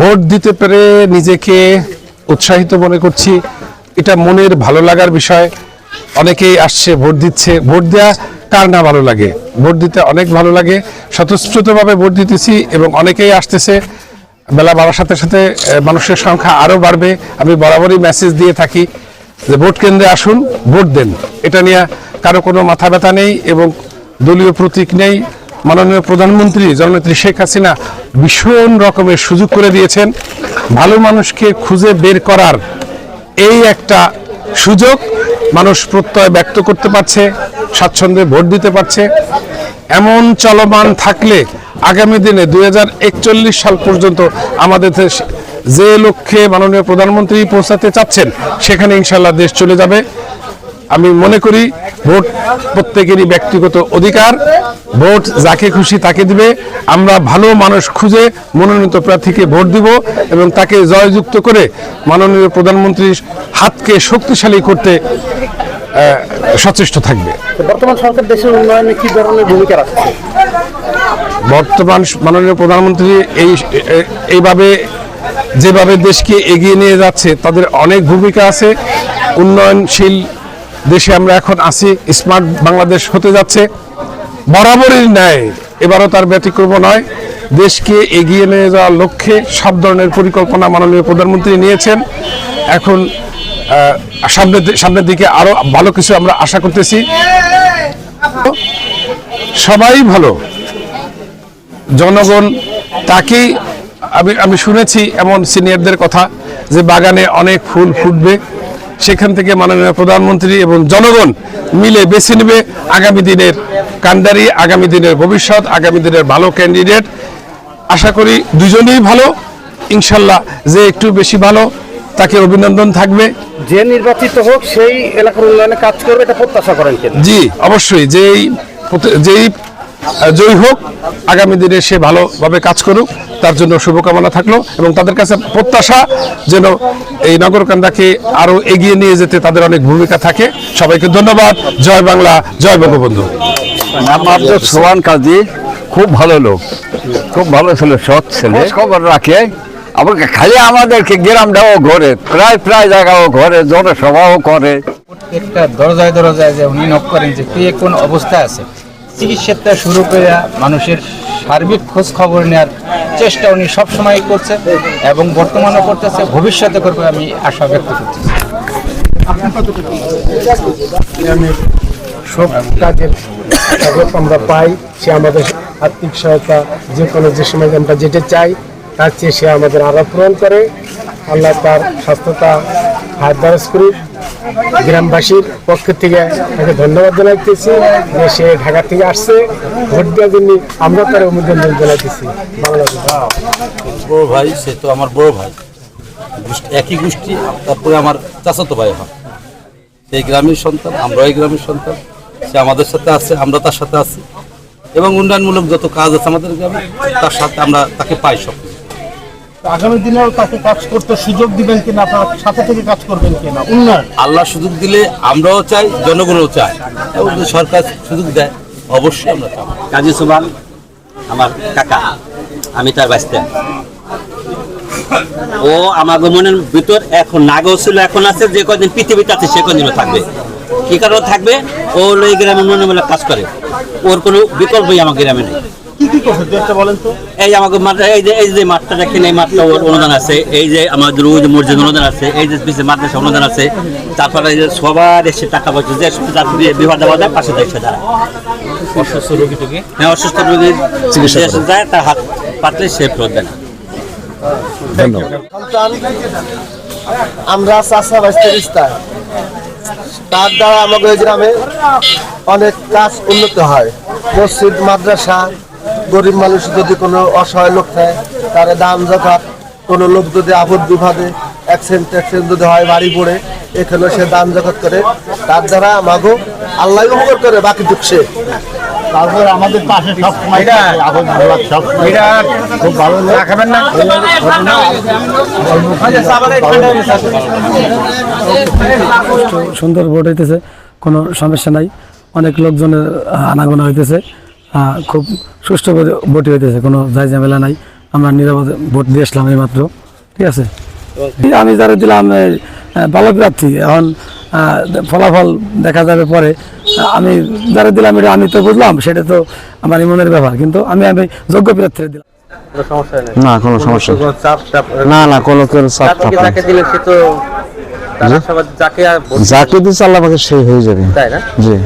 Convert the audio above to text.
Vote দিতে পেরে নিজেকে উৎসাহিত মনে করছি। এটা মনের ভালো লাগার বিষয়। অনেকেই আসছে, ভোট দিচ্ছে। ভোট দেওয়া কার না ভালো লাগে? ভোট দিতে অনেক ভালো লাগে। স্বতঃস্ফূর্তভাবে ভোট দিতেছি এবং অনেকেই আসতেছে। বেলা বাড়ার সাথে সাথে মানুষের সংখ্যা আরও বাড়বে। আমি বরাবরই মেসেজ দিয়ে থাকি যে ভোট কেন্দ্রে আসুন, ভোট দেন। এটা নিয়ে কারও কোনো মাথা ব্যথা নেই এবং দলীয় প্রতীক নেই। মাননীয় প্রধানমন্ত্রী, জননেত্রী শেখ হাসিনা ভীষণ রকমের সুযোগ করে দিয়েছেন। ভালো মানুষকে খুঁজে বের করার এই একটা সুযোগ মানুষ প্রত্যয় ব্যক্ত করতে পারছে, স্বাচ্ছন্দ্যে ভোট দিতে পারছে। এমন চলমান থাকলে আগামী দিনে দু হাজার একচল্লিশ সাল পর্যন্ত আমাদের দেশ যে লক্ষ্যে মাননীয় প্রধানমন্ত্রী পৌঁছাতে চাচ্ছেন, সেখানে ইনশাল্লাহ দেশ চলে যাবে। আমি মনে করি ভোট প্রত্যেকেরই ব্যক্তিগত অধিকার। ভোট যাকে খুশি তাকে দিবে। আমরা ভালো মানুষ খুঁজে মনোনীত প্রার্থীকে ভোট দিব এবং তাকে জয়যুক্ত করে মাননীয় প্রধানমন্ত্রীর হাতকে শক্তিশালী করতে সচেষ্ট থাকবে। বর্তমান সরকার দেশের উন্নয়নে কি ধরনের ভূমিকা রাখছে? বর্তমান মাননীয় প্রধানমন্ত্রী এই এইভাবে যেভাবে দেশকে এগিয়ে নিয়ে যাচ্ছে তাদের অনেক ভূমিকা আছে। উন্নয়নশীল দেশে আমরা এখন আছি, স্মার্ট বাংলাদেশ হতে যাচ্ছে। বরাবরই ন্যায়, এবারও তার ব্যতিক্রম নয়। দেশকে এগিয়ে নিয়ে যাওয়ার লক্ষ্যে সব ধরনের পরিকল্পনা মাননীয় প্রধানমন্ত্রী নিয়েছেন। এখন সামনের সামনের দিকে আরও ভালো কিছু আমরা আশা করতেছি। সবাই ভালো। জনগণ তাকেই, আমি আমি শুনেছি এমন সিনিয়রদের কথা যে বাগানে অনেক ফুল ফুটবে। সেখান থেকে মাননীয় প্রধানমন্ত্রী এবং জনগণ মিলে বেছে নেবে আগামী দিনের কান্ডারি আগামী দিনের ভবিষ্যৎ আগামী দিনের ভালো ক্যান্ডিডেট আশা করি দুজনেই ভালো। ইনশাল্লাহ যে একটু বেশি ভালো তাকে অভিনন্দন থাকবে। যে নির্বাচিত হোক সেই এলাকার উন্নয়নে কাজ করবে এটা প্রত্যাশা করেন জি অবশ্যই। যেই যেই জয়ী হোক আগামী দিনে সে ভালোভাবে কাজ করুক তার জন্য শুভকামনা থাকল এবং তাদের কাছে প্রত্যাশা যেন এই নগরকান্দাকে আরও এগিয়ে নিয়ে যেতে তাদের অনেক ভূমিকা থাকে। সবাইকে ধন্যবাদ। জয় বাংলা জয় বঙ্গবন্ধু। আমার তো সোহান কাজী খুব ভালো লোক। খুব ভালো ছেলে সৎ ছেলে। খবর রাখে। আবার খালি আমাদেরকে গ্রামটাও ঘরে প্রায় প্রায় জায়গাও ঘরে জনসভাও করে। প্রত্যেকটা দরজায় দরজায় যে উনি নক করেন যে কে কোন অবস্থায় আছে। চিকিৎসাটা শুরু করে মানুষের সার্বিক খোঁজ খবর নেওয়ার চেষ্টা উনি সবসময় করছে এবং বর্তমানে করতেছে। ভবিষ্যতে করবে আমি আশা ব্যক্ত করছি। সব কাজের আমরা পাই, সে আমাদের আর্থিক সহায়তা, যে কোনো যে সময় আমরা যেটা চাই, তার চেয়ে সে আমাদের আরও পূরণ করে। আল্লাহ তার স্বাস্থ্যতা হাত করি। গ্রামবাসীর পক্ষ থেকে তাকে ধন্যবাদ জানাইতেছি যে সে ঢাকা থেকে আসছে। ভোট দেওয়ার জন্য আমরা তার অভিনন্দন জানাইতেছি। বাংলাদেশ। বড় ভাই, সে তো আমার বড় ভাই। একই গোষ্ঠী, তারপরে আমার চাচাতো ভাই হয় সেই গ্রামের সন্তান আমরা এই গ্রামের সন্তান। সে আমাদের সাথে আছে, আমরা তার সাথে আছি। এবং উন্নয়নমূলক যত কাজ আছে আমাদের গ্রামে, তার সাথে আমরা তাকে পাই সব। আগামী দিনেও তাকে কাজ করতে সুযোগ দিবেন কিনা আপনার সাথে থেকে কাজ করবেন কিনা? উন্নয়ন। আল্লাহ সুযোগ দিলে আমরাও চাই জনগণও চায়। এবং সরকার সুযোগ দেয় অবশ্যই আমরা চাই কাজী সুবান আমার কাকা আমি তার বাঁচতে ও আমার মনের ভিতর এখন নাগও ছিল এখন আছে যে কদিন পৃথিবীতে আছে সে কদিনও থাকবে। কি কারণে থাকবে? ও এই গ্রামে উন্নয়নমূলক কাজ করে। ওর কোনো বিকল্পই আমার গ্রামে নেই। কি বলেন তো। এই যে আমাকে মাঠ এই যে এই যে মাঠটা দেখেন এই মাঠটা অনুদান আছে। এই যে আমাদের মসজিদ অনুদান আছে এই যে পিছিয়ে মাদ্রাসা অনুদান আছে। তারপরে এই যে সবার এসে টাকা পয়সা যে দেওয়া যায় পাশে দেখছে তারা অসুস্থ রোগী হ্যাঁ অসুস্থ রোগীর চিকিৎসা যায় তার হাত পাতলে সে ফেরত দেয় না। ধন্যবাদ। আমরা চাষা তার দ্বারা আমাদের গ্রামে অনেক কাজ উন্নত হয়। মসজিদ মাদ্রাসা গরিব মানুষ যদি কোনো অসহায় লোক থাকে তার দাম জকাত কোনো লোক যদি আপদ বিভাদে অ্যাক্সিডেন্ট ট্যাক্সিডেন্ট যদি হয় বাড়ি পড়ে এখানে সে দান জকাত করে। তার দ্বারা আমাকে আল্লাহ উপকার করে বাকি দুঃখ সে। তারপরে আমাদের পাশে সব সময় সব খুব ভালো রাখাবেন না? সুন্দর ভোট হইতেছে কোনো সমস্যা নাই। অনেক লোকজনের আনাগোনা হইতেছে। খুব সুষ্ঠু ভোট হইতেছে কোনো যাই ঝামেলা নাই। আমরা নিরাপদে ভোট দিয়ে আসলাম এই মাত্র ঠিক আছে? আমি যারা দিলাম ভালো প্রার্থী এখন ফলাফল দেখা যাবে পরে। আমি যারা দিলাম এটা আমি তো বুঝলাম সেটা তো আমার মনের ব্যাপার কিন্তু আমি আমি যোগ্য প্রার্থী দিলাম। না কোনো সমস্যা না না কোনো চাপ যাকে দিচ্ছে আল্লাহ সেই হয়ে যাবে। তাই না? জি।